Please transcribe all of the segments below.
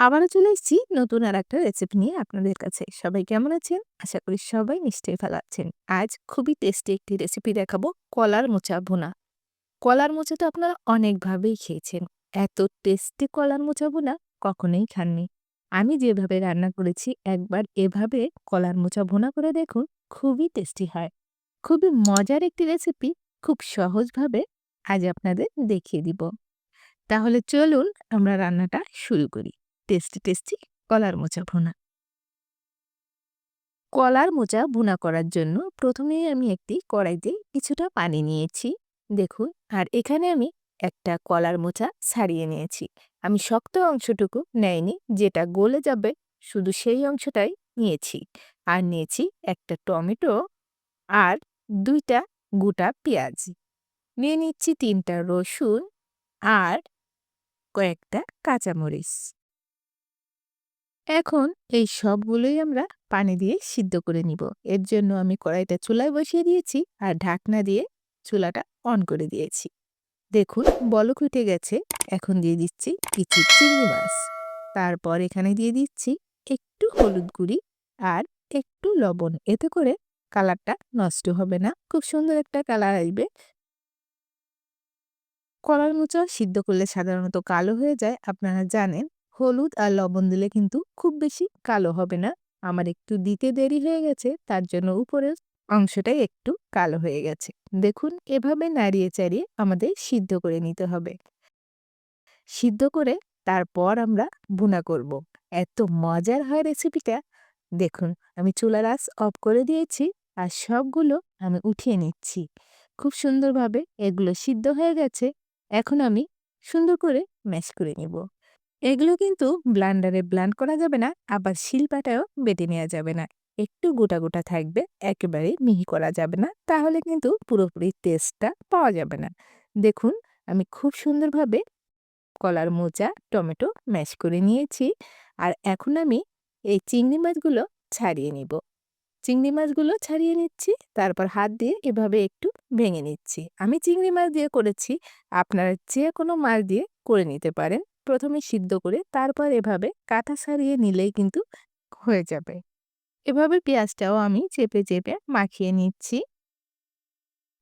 আবারও চলে এসেছি নতুন আর একটা রেসিপি নিয়ে আপনাদের কাছে। সবাই কেমন আছেন? আশা করি সবাই নিশ্চয়ই ভালো আছেন। আজ খুবই টেস্টি একটি রেসিপি দেখাবো কলার মোচা ভুনা। কলার মোচা তো আপনারা অনেকভাবেই খেয়েছেন। এত টেস্টি কলার মোচা ভুনা কখনোই খাননি। আমি যেভাবে রান্না করেছি, একবার এভাবে কলার মোচা ভুনা করে দেখুন, খুবই টেস্টি হয়। খুবই মজার একটি রেসিপি খুব সহজভাবে আজ আপনাদের দেখিয়ে দিব। তাহলে চলুন আমরা রান্নাটা শুরু করি। টেস্টি টেস্টি কলার মোচা ভুনা। কলার মোচা ভুনা করার জন্য প্রথমেই আমি একটি কড়াইতে কিছুটা পানি নিয়েছি, দেখুন। আর এখানে আমি একটা কলার মোচা ছাড়িয়ে নিয়েছি। আমি শক্ত অংশটুকু নেয়নি যেটা গলে যাবে শুধু সেই অংশটাই নিয়েছি। আর নিয়েছি একটা টমেটো আর দুইটা গোটা পেঁয়াজ। নিয়ে নিচ্ছি তিনটা রসুন আর কয়েকটা কাঁচামরিচ। এখন এই সবগুলোই আমরা পানি দিয়ে সিদ্ধ করে নিব। এর জন্য আমি কড়াইটা চুলায় বসিয়ে দিয়েছি আর ঢাকনা দিয়ে চুলাটা অন করে দিয়েছি। দেখুন, বলক উঠে গেছে। এখন দিয়ে দিচ্ছি কিছু চিংড়ি মাছ। তারপর এখানে দিয়ে দিচ্ছি একটু হলুদ গুঁড়ি আর একটু লবণ। এতে করে কালারটা নষ্ট হবে না। খুব সুন্দর একটা কালার আসবে। কলার মোচা সিদ্ধ করলে সাধারণত কালো হয়ে যায়। আপনারা জানেন হলুদ আর লবণ দিলে কিন্তু খুব বেশি কালো হবে না। আমার একটু দিতে দেরি হয়ে গেছে, তার জন্য উপরের অংশটাই একটু কালো হয়ে গেছে। দেখুন, এভাবে নাড়িয়ে চাড়িয়ে আমাদের সিদ্ধ করে নিতে হবে। সিদ্ধ করে তারপর আমরা বুনা করব। এত মজার হয় রেসিপিটা! দেখুন, আমি চুলার আস অফ করে দিয়েছি আর সবগুলো আমি উঠিয়ে নিচ্ছি। খুব সুন্দরভাবে এগুলো সিদ্ধ হয়ে গেছে। এখন আমি সুন্দর করে ম্যাশ করে নিব। এগুলো কিন্তু ব্লান্ডারে ব্লান্ড করা যাবে না, আবার শিলপাটাও বেটে নেওয়া যাবে না। একটু গোটা গোটা থাকবে একেবারে মিহি করা যাবে না, তাহলে কিন্তু পুরোপুরি টেস্টটা পাওয়া যাবে না। দেখুন, আমি খুব সুন্দরভাবে কলার মোচা, টমেটো ম্যাশ করে নিয়েছি, আর এখন আমি এই চিংড়ি মাছগুলো ছাড়িয়ে নিব। চিংড়ি মাছগুলো ছাড়িয়ে নিচ্ছি, তারপর হাত দিয়ে এভাবে একটু ভেঙে নিচ্ছি। আমি চিংড়ি মাছ দিয়ে করেছি, আপনারা যে কোনো মাছ দিয়ে করে নিতে পারেন। প্রথমে সিদ্ধ করে তারপর এভাবে কাঁটা সারিয়ে নিলেই কিন্তু হয়ে যাবে। এভাবে পেঁয়াজটাও আমি চেপে চেপে মাখিয়ে নিচ্ছি।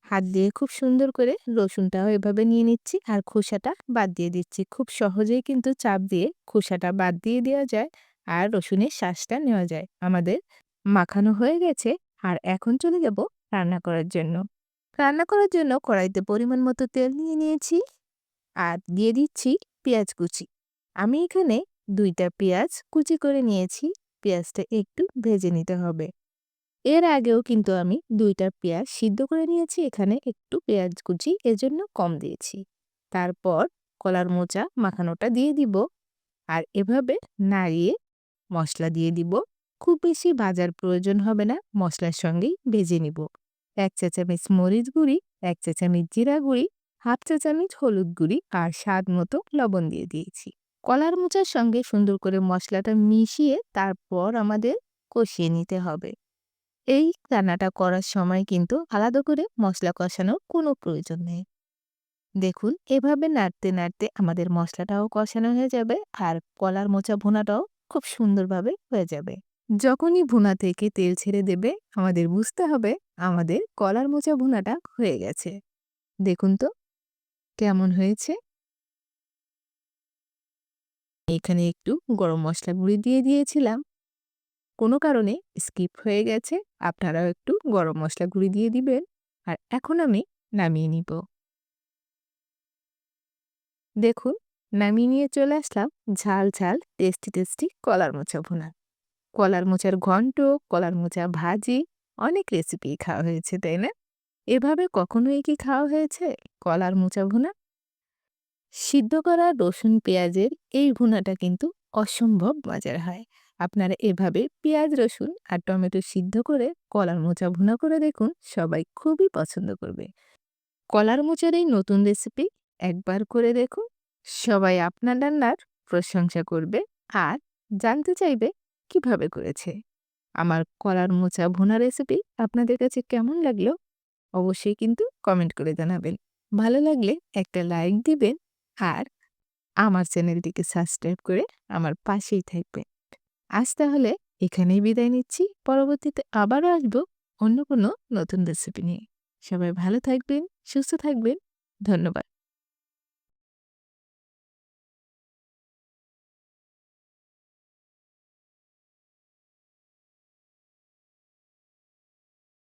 হাত দিয়ে খুব সুন্দর করে রসুনটাও এভাবে নিয়ে নিচ্ছি আর খোসাটা বাদ দিয়ে দিচ্ছি। খুব সহজেই কিন্তু চাপ দিয়ে খোসাটা বাদ দিয়ে দেওয়া যায় আর রসুনের শ্বাসটা নেওয়া যায়। আমাদের মাখানো হয়ে গেছে আর এখন চলে যাব রান্না করার জন্য। রান্না করার জন্য কড়াইতে পরিমাণ মতো তেল নিয়ে নিয়েছি আর দিয়ে দিচ্ছি পেঁয়াজ কুচি। আমি এখানে দুইটা পেঁয়াজ কুচি করে নিয়েছি, পেঁয়াজটা একটু ভেজে নিতে হবে। এর আগেও কিন্তু আমি দুইটা পেঁয়াজ সিদ্ধ করে নিয়েছি, এখানে একটু পেঁয়াজ কুচি এজন্য কম দিয়েছি। তারপর কলার মোচা মাখানোটা দিয়ে দিব আর এভাবে নাড়িয়ে মশলা দিয়ে দিব। খুব বেশি ভাজার প্রয়োজন হবে না, মশলার সঙ্গেই ভেজে নিব। এক চা চামচ মরিচ গুঁড়ি, এক চা চামচ জিরা গুঁড়ি হাফ চা চামচ হলুদ গুঁড়ি আর স্বাদ মতো লবণ দিয়ে দিয়েছি। কলার মোচার সঙ্গে সুন্দর করে মশলাটা মিশিয়ে তারপর আমাদের কষিয়ে নিতে হবে। এই রান্নাটা করার সময় কিন্তু আলাদা করে মশলা কষানোর কোনো প্রয়োজন নেই। দেখুন, এভাবে নাড়তে নাড়তে আমাদের মশলাটাও কষানো হয়ে যাবে আর কলার মোচা ভুনাটাও খুব সুন্দরভাবে হয়ে যাবে। যখনই ভুনা থেকে তেল ছেড়ে দেবে, আমাদের বুঝতে হবে আমাদের কলার মোচা ভুনাটা হয়ে গেছে। দেখুন তো কেমন হয়েছে? এখানে একটু গরম মশলা গুঁড়ি দিয়ে দিয়েছিলাম। কোনো কারণে স্কিপ হয়ে গেছে, আপনারাও একটু গরম মশলা গুঁড়ি দিয়ে দিবেন, আর এখন আমি নামিয়ে নিব। দেখুন, নামিয়ে নিয়ে চলে আসলাম ঝাল ঝাল, টেস্টি টেস্টি কলার মোচা ভুনা। কলার মোচার ঘন্ট, কলার মোচা ভাজি, অনেক রেসিপি খাওয়া হয়েছে, তাই না? এভাবে কখনোই কি খাওয়া হয়েছে? কলার মোচা ভুনা? সিদ্ধ করা রসুন পেঁয়াজের এই ভুনাটা কিন্তু অসম্ভব মজার হয়। আপনারা এভাবে পেঁয়াজ, রসুন আর টমেটো সিদ্ধ করে কলার মোচা ভুনা করে দেখুন, সবাই খুবই পছন্দ করবে। কলার মোচার এই নতুন রেসিপি একবার করে দেখুন, সবাই আপনার রান্নার প্রশংসা করবে আর জানতে চাইবে কীভাবে করেছে। আমার কলার মোচা ভুনা রেসিপি আপনাদের কাছে কেমন লাগল? অবশ্যই কিন্তু কমেন্ট করে জানাবেন। ভালো লাগলে একটা লাইক দিবেন আর আমার চ্যানেলটিকে সাবস্ক্রাইব করে আমার পাশেই থাকবেন। আজ তাহলে এখানেই বিদায় নিচ্ছি। পরবর্তীতে আবারও আসব অন্য কোনো নতুন রেসিপি নিয়ে। সবাই ভালো থাকবেন, সুস্থ থাকবেন। ধন্যবাদ।